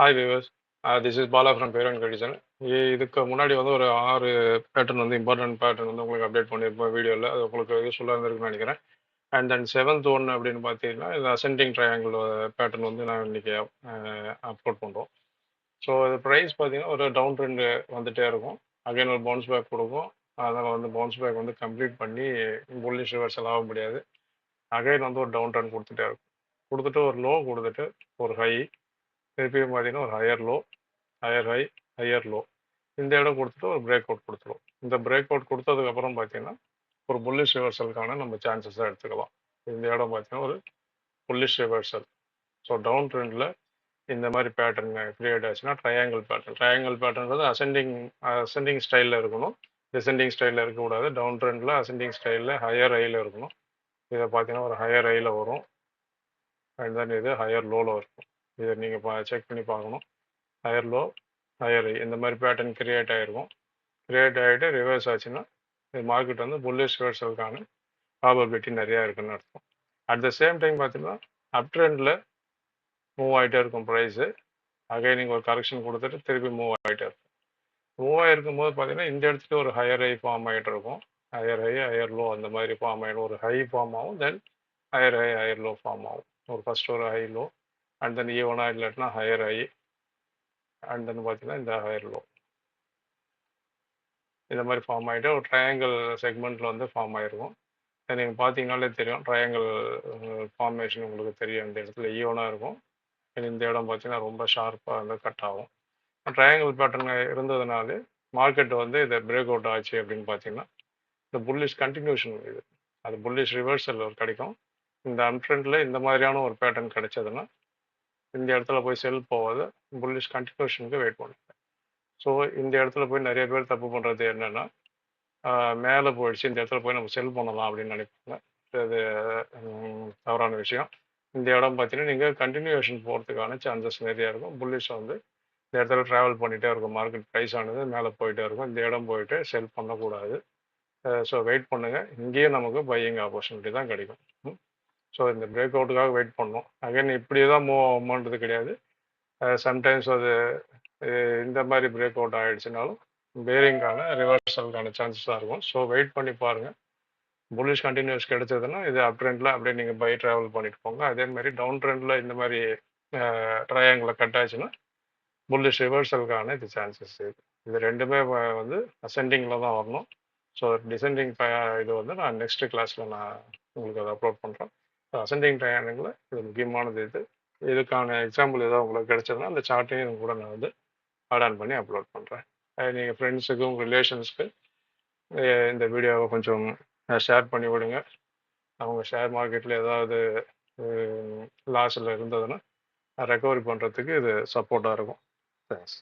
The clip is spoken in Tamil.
Hi viewers this is Bala from பேரன் கண்டிஷன் இதுக்கு முன்னாடி வந்து ஒரு ஆறு பேட்டர்ன் வந்து இம்பார்ட்டன்ட் பேட்டர்ன் வந்து உங்களுக்கு அப்டேட் பண்ணியிருப்போம் வீடியோவில் அது உங்களுக்கு யூஸ்ஃபுல்லாக இருந்திருக்குன்னு நினைக்கிறேன். அண்ட் தென் செவன்த் ஒன் அப்படின்னு பார்த்தீங்கன்னா இந்த அசென்டிங் ட்ரையாங்கிள் பேட்டர்ன் வந்து நான் இன்னைக்கு அப்லோட் பண்ணுறோம் ஸோ இது ப்ரைஸ் பார்த்தீங்கன்னா ஒரு டவுன் ட்ரெண்ட் வந்துகிட்டே இருக்கும். அகைன் ஒரு பவுன்ஸ் பேக் கொடுக்கும். அதனால் வந்து பவுன்ஸ் பேக் வந்து கம்ப்ளீட் பண்ணி புல்லிஷ் ரிவர்சல் ஆக முடியாது. அகைன் வந்து ஒரு டவுன் ட்ரெண்ட் கொடுத்துட்டே இருக்கும். கொடுத்துட்டு ஒரு லோ கொடுத்துட்டு ஒரு ஹை திருப்பியும் பார்த்தீங்கன்னா ஒரு higher low higher high higher low இந்த இடம் கொடுத்துட்டு ஒரு பிரேக் அவுட் கொடுத்துரும். இந்த பிரேக் அவுட் கொடுத்ததுக்கப்புறம் பார்த்தீங்கன்னா ஒரு புல்லிஷ் ரிவர்சலுக்கான நம்ம சான்சஸாக எடுத்துக்கலாம். இந்த இடம் பார்த்தீங்கன்னா ஒரு புல்லிஷ் ரிவர்சல் ஸோ டவுன் ட்ரெண்டில் இந்த மாதிரி பேட்டர்ன் கிரியேட் ஆச்சுன்னா ட்ரையாங்கிள் பேட்டர்ன் ட்ரையாங்கிள் பேட்டர்ன்றது அசெண்டிங் அசெண்டிங் ஸ்டைலில் இருக்கணும். டிசெண்டிங் ஸ்டைலில் இருக்கக்கூடாது. டவுன் ட்ரெண்டில் அசெண்டிங் ஸ்டைலில் ஹையர் ஹையில் இருக்கணும். இதை பார்த்தீங்கன்னா ஒரு ஹையர் ஹையில் வரும். அண்ட் தென் இது ஹையர் லோவில் இருக்கும் இதை நீங்கள் பா செக் பண்ணி பார்க்கணும். ஹையர் லோ ஹையர் ஹை இந்த மாதிரி பேட்டர்ன் கிரியேட் ஆகிருக்கும் கிரியேட் ஆகிட்டு ரிவர்ஸ் ஆச்சுன்னா இது மார்க்கெட் வந்து புல்லிஷ் ரிவர்சலுக்கான ப்ராபபிலிட்டி நிறையா இருக்குன்னு அர்த்தம். அட் த சேம் டைம் பார்த்தீங்கன்னா அப் ட்ரெண்டில் மூவ் ஆகிட்டே இருக்கும் ப்ரைஸு அகை நீங்கள் ஒரு கரெக்ஷன் கொடுத்துட்டு திருப்பி மூவ் ஆகிட்டே இருக்கும். மூவ் ஆகிருக்கும் போது பார்த்தீங்கன்னா இந்த இடத்துல ஒரு ஹையர் ஹை ஃபார்ம் ஆகிட்டு இருக்கும். ஹையர் ஹை ஹையர் லோ அந்த மாதிரி ஃபார்ம் ஆகிடும் ஒரு ஹை ஃபார்ம் ஆகும் then higher high higher low form ஆகும். ஒரு ஃபர்ஸ்ட் ஒரு ஹை லோ அண்ட் தென் ஈவனாக இல்லாட்டினா ஹையர் ஆகி அண்ட் தென் பார்த்தீங்கன்னா இந்த ஹையர் லோ இந்த மாதிரி ஃபார்ம் ஆகிட்டு ஒரு ட்ரையாங்கிள் செக்மெண்ட்டில் வந்து ஃபார்ம் ஆகிருக்கும் நீங்கள் பார்த்தீங்கனாலே தெரியும் ட்ரையாங்கிள் ஃபார்மேஷன் உங்களுக்கு தெரியும். இந்த இடத்துல e ஈவனாக இருக்கும். இந்த இடம் பார்த்தீங்கன்னா ரொம்ப ஷார்ப்பாக வந்து கட் ஆகும். ட்ரையாங்கிள் பேட்டர்ன் இருந்ததுனால மார்க்கெட் வந்து இதை பிரேக் அவுட் ஆச்சு அப்படின்னு பார்த்தீங்கன்னா இந்த புல்லிஷ் கண்டினியூஷன் இது. அது புல்லிஷ் ரிவர்சல் கிடைக்கும். இந்த அன்ட்ரெண்டில் இந்த மாதிரியான ஒரு பேட்டர்ன் கிடைச்சதுன்னா இந்த இடத்துல போய் செல் போவது புல்லிஷ் கண்டினியூஷனுக்கு வெயிட் பண்ணுங்க ஸோ இந்த இடத்துல போய் நிறைய பேர் தப்பு பண்ணுறது என்னென்னா மேலே போயிடுச்சு இந்த இடத்துல போய் நம்ம செல் பண்ணலாம் அப்படின்னு நினைப்பாங்க. அது தவறான விஷயம். இந்த இடம் பார்த்தீங்கன்னா நீங்கள் கண்டினியூஷன் போகிறதுக்கான சான்சஸ் நிறையா இருக்கும். புல்லிஷ் வந்து இந்த இடத்துல ட்ராவல் பண்ணிகிட்டே இருக்கும். மார்க்கெட் ப்ரைஸ் ஆனது மேலே போயிட்டே இருக்கும். இந்த இடம் போயிட்டு செல் பண்ணக்கூடாது. ஸோ வெயிட் பண்ணுங்கள் இங்கேயே நமக்கு பையிங் ஆப்பர்ச்சுனிட்டி தான் கிடைக்கும். ஸோ இந்த பிரேக் அவுட்டுக்காக வெயிட் பண்ணோம். அகைன் இப்படி தான் மூவ் ஆகுமான்றது கிடையாது. Uh, சம்டைம்ஸ் அது இந்த மாதிரி பிரேக் அவுட் ஆகிடுச்சுனாலும் பேரிங்கான ரிவர்சலுக்கான சான்சஸாக இருக்கும். ஸோ வெயிட் பண்ணி பாருங்கள் புல்லிஷ் கண்டினியூஸ் கிடைச்சதுன்னா இது அப் ட்ரெண்டில் அப்படியே நீங்கள் பை ட்ராவல் பண்ணிட்டு போங்க. அதே மாதிரி டவுன் ட்ரெண்டில் இந்த மாதிரி ட்ரையாங்கில் கட் ஆச்சுன்னா புல்லிஷ் ரிவர்சலுக்கான இது சான்சஸ் இது இது ரெண்டுமே வந்து அசெண்டிங்கில் தான் வரணும். ஸோ டிசெண்டிங் இது வந்து நான் நெக்ஸ்ட் கிளாஸில் நான் உங்களுக்கு அதை அப்லோட் பண்ணுறேன் அசெண்டிங் ட்ரையாங்கில் இது முக்கியமானது இது. இதுக்கான எக்ஸாம்பிள் ஏதாவது உங்களுக்கு கிடைச்சதுன்னா அந்த சார்ட்டையும் கூட நான் வந்து ஆட் ஆன் பண்ணி அப்லோட் பண்ணுறேன் நீங்கள் ஃப்ரெண்ட்ஸுக்கு உங்கள் ரிலேஷன்ஸ்க்கு இந்த வீடியோவை கொஞ்சம் ஷேர் பண்ணி விடுங்க. அவங்க ஷேர் மார்க்கெட்டில் ஏதாவது லாஸில் இருந்ததுன்னா ரெக்கவரி பண்ணுறதுக்கு இது சப்போர்ட்டாக இருக்கும். தேங்க்ஸ்